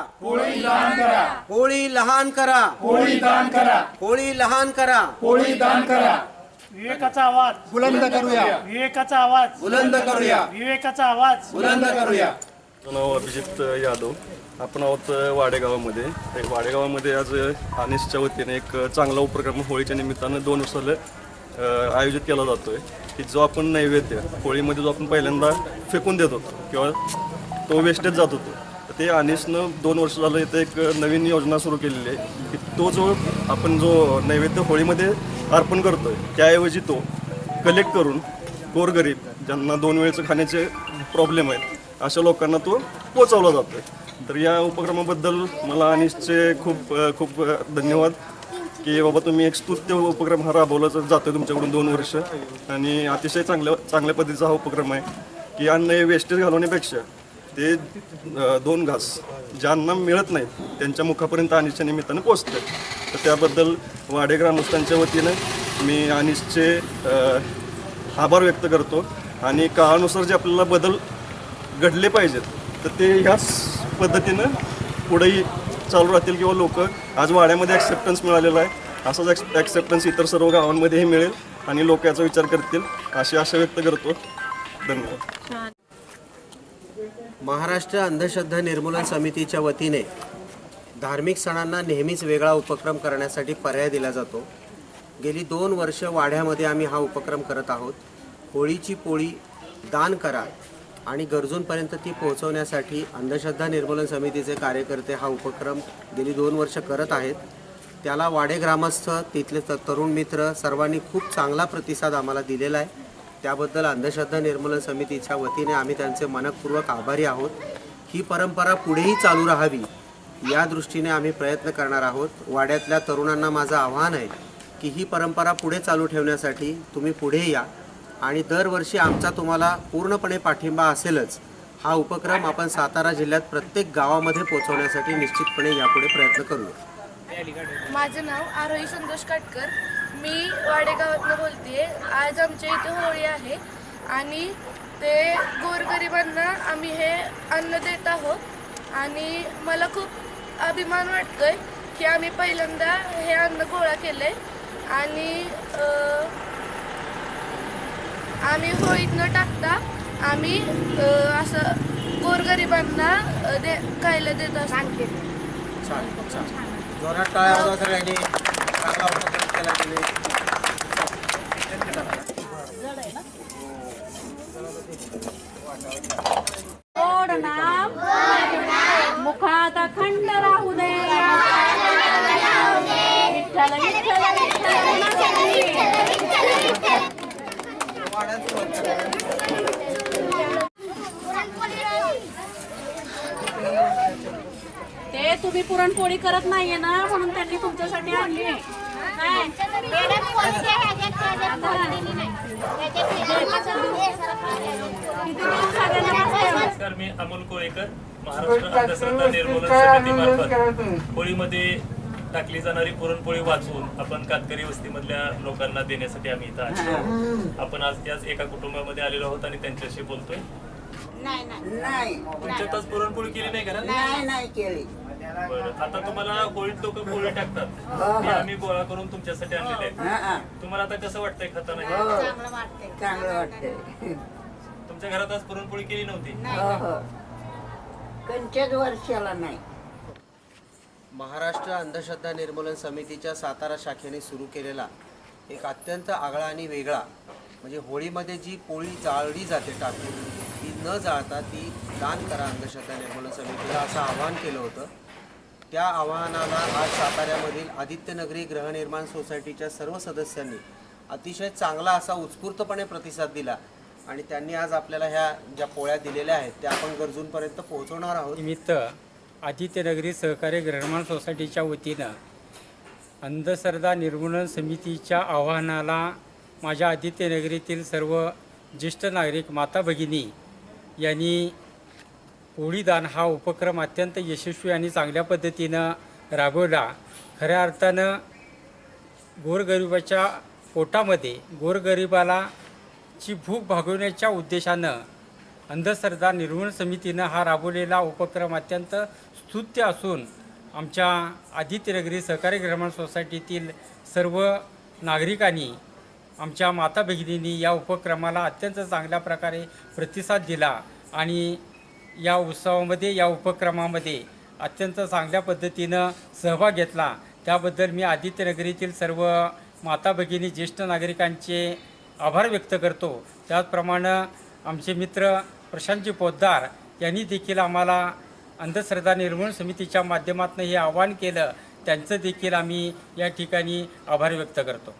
पोळी लहान करा. होळी लहान करा. पोळी दान करा. होळी लहान करा. पोळी दान करा. विवेकाचा आवाज. बुलंद करूया. विवेकाचा आवाज. बुलंद करूया. विवेकाचा आवाज. बुलंद करूया. माझं नाव अभिजित यादव. आपण आहोत वाडेगावामध्ये. वाडेगावामध्ये आज अनिसच्या वतीने एक चांगला उपक्रम होळीच्या निमित्तानं दोन वर्षाला अ, आयोजित केला जातोय. की जो आपण नैवेद्य होळीमध्ये जो आपण पहिल्यांदा फेकून देत होतो किंवा तो वेस्टेज जात होतो. ते अनिसनं दोन वर्ष झालं इथं एक नवीन योजना सुरू केलेली आहे. की तो जो आपण जो नैवेद्य होळीमध्ये अर्पण करतो आहे त्याऐवजी तो कलेक्ट करून गोरगरीब ज्यांना दोन वेळेचं खाण्याचे प्रॉब्लेम आहेत अशा लोकांना तो पोचवला जातो आहे तर या उपक्रमाबद्दल मला अनिसचे खूप खूप धन्यवाद. की बाबा तुम्ही एक स्तुत्य उपक्रम हा राबवला जातोय तुमच्याकडून दोन वर्ष. आणि अतिशय चांगल्या चांगल्या पद्धतीचा हा उपक्रम आहे. की अन्न हे वेस्टेज घालवण्यापेक्षा ते दोन घास ज्यांना मिळत नाहीत त्यांच्या मुखापर्यंत अनिशच्या निमित्तानं पोचतं तर त्याबद्दल वाडे ग्रामस्थांच्या वतीनं मी अनिशचे आभार व्यक्त करतो आणि काळानुसार जे आपल्याला बदल घडले पाहिजेत तर ते ह्याच पद्धतीनं पुढेही चालू राहतील किंवा लोक आज वाड्यामध्ये ॲक्सेप्टन्स मिळालेला आहे असाच ॲक्सेप्टन्स इतर सर्व गावांमध्येही मिळेल आणि लोक याचा विचार करतील अशी आशा व्यक्त करतो. धन्यवाद. महाराष्ट्र अंधश्रद्धा निर्मूलन समितीच्या वतीने धार्मिक सणांना नेहमीच वेगळा उपक्रम करण्यासाठी पर्याय दिला जातो. गेली दोन वर्ष वाड्यामध्ये आम्ही हा उपक्रम करत आहोत. होळीची पोळी दान करा आणि गरजूंपर्यंत ती पोहोचवण्यासाठी अंधश्रद्धा निर्मूलन समितीचे कार्यकर्ते हा उपक्रम गेली दोन वर्ष करत आहेत. त्याला वाडे ग्रामस्थ तिथले तरुण मित्र सर्वांनी खूप चांगला प्रतिसाद आम्हाला दिलेला आहे. त्याबद्दल अंधश्रद्धा निर्मूलन समितीच्या वतीने आम्ही त्यांचे मनपूर्वक आभारी आहोत. ही परंपरा पुढेही चालू राहावी या दृष्टीने आम्ही प्रयत्न करणार आहोत. वाड्यातल्या तरुणांना माझं आव्हान आहे की ही परंपरा पुढे चालू ठेवण्यासाठी तुम्ही पुढे या आणि दरवर्षी आमचा तुम्हाला पूर्णपणे पाठिंबा असेलच हा उपक्रम आपण सातारा जिल्ह्यात प्रत्येक गावामध्ये पोहोचवण्यासाठी निश्चितपणे यापुढे प्रयत्न करूया. माझं नाव आरोही संतोष काटकर. मी वाडेगावातनं बोलते आज आमच्या इथे होळी आहे आणि ते गोरगरिबांना आम्ही हे अन्न देत आहोत. आणि मला खूप अभिमान वाटतोय की आम्ही पहिल्यांदा हे अन्न गोळा केलंय. आणि आम्ही होळीत न टाकता. आम्ही असं गोरगरिबांना दे खायला देत असतो. मुखात अखंड राहू दे. विठ्ठल विठ्ठल. ते तुम्ही पुरणपोळी करत नाहीये ना म्हणून त्यांनी तुमच्यासाठी आणली. नमस्कार मी अमोल कोळेकर महाराष्ट्र अंधश्रद्धा निर्मूलन समितीमार्फत होळीमध्ये टाकली जाणारी पुरणपोळी वाचवून आपण कातकरी वस्तीमधल्या लोकांना देण्यासाठी आम्ही इथं आहोत. आपण आज याच एका कुटुंबामध्ये आलेलो आहोत आणि त्यांच्याशी बोलतोय. नाही तुमच्यात आज पुरणपोळी केली नाही का नाही केली. बरं. आता तुम्हाला होळीत लोक पोळी टाकतात. ती आम्ही गोळा करून तुमच्यासाठी आणलेले आहेत. हा. तुम्हाला आता कसं वाटतंय खाताना हे? चांगलं वाटतंय. तुमच्या घरात आज पुरणपोळी केली नव्हती? हो हो. कंचच वर्षाला नाही. महाराष्ट्र अंधश्रद्धा निर्मूलन समितीच्या सातारा शाखेने सुरू केलेला एक अत्यंत आगळा आणि वेगळा म्हणजे होळीमध्ये जी पोळी जाळली जाते टाकून ती न जाळता ती दान करा अंधश्रद्धा निर्मूलन समितीला असं आवाहन केलं होतं. त्या आवाहनाला आज साताऱ्यामधील आदित्यनगरी गृहनिर्माण सोसायटीच्या सर्व सदस्यांनी अतिशय चांगला असा उत्स्फूर्तपणे प्रतिसाद दिला. आणि त्यांनी आज आपल्याला ह्या ज्या पोळ्या दिलेल्या आहेत त्या आपण गरजूंपर्यंत पोहोचवणार आहोत. निमित्त आदित्यनगरी सहकारी ग्रहमान सोसायटीच्या वतीनं अंधश्रद्धा निर्मूलन समितीच्या आवाहनाला माझ्या आदित्यनगरीतील सर्व ज्येष्ठ नागरिक माता भगिनी यांनी पोळीदान हा उपक्रम अत्यंत यशस्वी आणि चांगल्या पद्धतीनं राबवला. खऱ्या अर्थानं गोरगरिबाच्या पोटामध्ये गोरगरिबाला ची भूक भागवण्याच्या उद्देशानं अंधश्रद्धा निर्मूलन समितीनं हा राबवलेला उपक्रम अत्यंत स्तुत्य असून आमच्या आदित्यनगरी सहकारी ग्रामीण सोसायटीतील सर्व नागरिकांनी आमच्या माता भगिनींनी या उपक्रमाला अत्यंत चांगल्या प्रकारे प्रतिसाद दिला आणि या उत्सवामध्ये या उपक्रमामध्ये अत्यंत चांगल्या पद्धतीनं सहभाग घेतला. त्याबद्दल मी आदित्यनगरीतील सर्व माता भगिनी ज्येष्ठ नागरिकांचे आभार व्यक्त करतो. त्याचप्रमाणे आमचे मित्र प्रशांतजी पोद्दार यांनी देखील आम्हाला अंधश्रद्धा निर्मूलन समितीच्या माध्यमातून हे आवाहन केलं. त्यांचं देखील आम्ही या ठिकाणी आभार व्यक्त करतो.